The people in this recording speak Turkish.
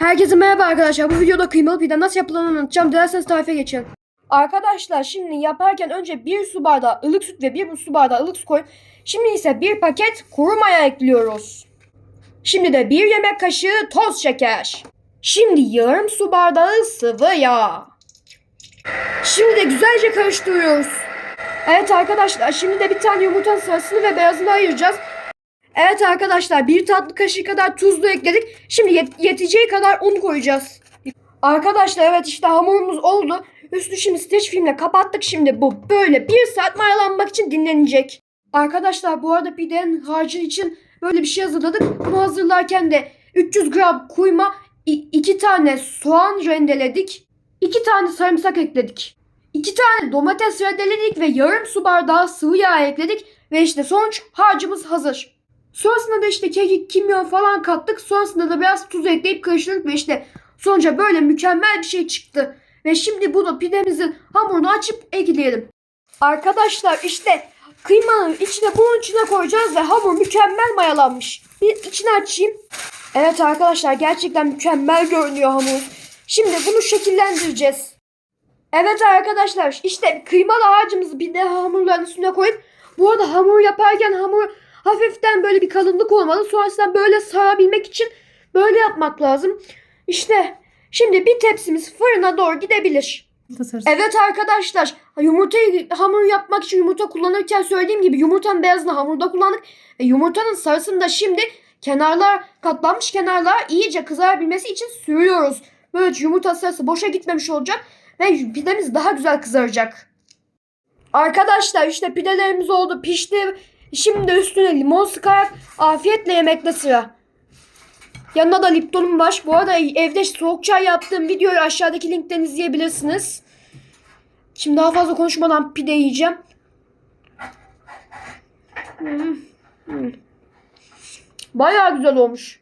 Herkese merhaba arkadaşlar. Bu videoda kıymalı pide nasıl yapıldığını anlatacağım. Dilerseniz tarife geçelim. Arkadaşlar şimdi yaparken önce bir su bardağı ılık süt ve bir su bardağı ılık su koyun. Şimdi ise bir paket kuru maya ekliyoruz. Şimdi de bir yemek kaşığı toz şeker. Şimdi yarım su bardağı sıvı yağ. Şimdi de güzelce karıştırıyoruz. Evet arkadaşlar şimdi de bir tane yumurtanın sarısını ve beyazını ayıracağız. Evet arkadaşlar bir tatlı kaşığı kadar tuz da ekledik. Şimdi yet- yeteceği kadar un koyacağız. Arkadaşlar evet işte hamurumuz oldu. Üstü şimdi streç filmle kapattık. Şimdi bu böyle bir saat mayalanmak için dinlenecek. Arkadaşlar bu arada pidenin harcı için böyle bir şey hazırladık. Bunu hazırlarken de 300 gram kuyma, 2 tane soğan rendeledik. 2 tane sarımsak ekledik. 2 tane domates rendeledik ve yarım su bardağı sıvı yağ ekledik. Ve işte sonuç harcımız hazır. Sonrasında da işte kekik, kimyon falan kattık. Sonrasında da biraz tuz ekleyip karıştırdık ve işte sonuca böyle mükemmel bir şey çıktı. Ve şimdi bunu pidemizin hamurunu açıp ekleyelim. Arkadaşlar işte kıymanın içine bunun içine koyacağız ve hamur mükemmel mayalanmış. Bir içini açayım. Evet arkadaşlar gerçekten mükemmel görünüyor hamur. Şimdi bunu şekillendireceğiz. Evet arkadaşlar işte kıymalı harcımızı bir de hamurların üstüne koyup bu arada hamur yaparken hamur hafiften böyle bir kalınlık olmalı. Sonrasında böyle sarabilmek için böyle yapmak lazım. İşte şimdi bir tepsimiz fırına doğru gidebilir. Evet arkadaşlar yumurtayı hamur yapmak için yumurta kullanırken söylediğim gibi yumurtanın beyazını hamurda kullandık. Ve yumurtanın sarısını da şimdi kenarlar katlanmış kenarlar iyice kızarabilmesi için sürüyoruz. Böylece yumurta sarısı boşa gitmemiş olacak ve pidemiz daha güzel kızaracak. Arkadaşlar işte pidelerimiz oldu pişti. Şimdi üstüne limon sıkarak afiyetle yemekte sıra. Yanına da Lipton'um var. Bu arada evde soğuk çay yaptığım videoyu aşağıdaki linkten izleyebilirsiniz. Şimdi daha fazla konuşmadan pide yiyeceğim. Hmm, hmm. Bayağı güzel olmuş.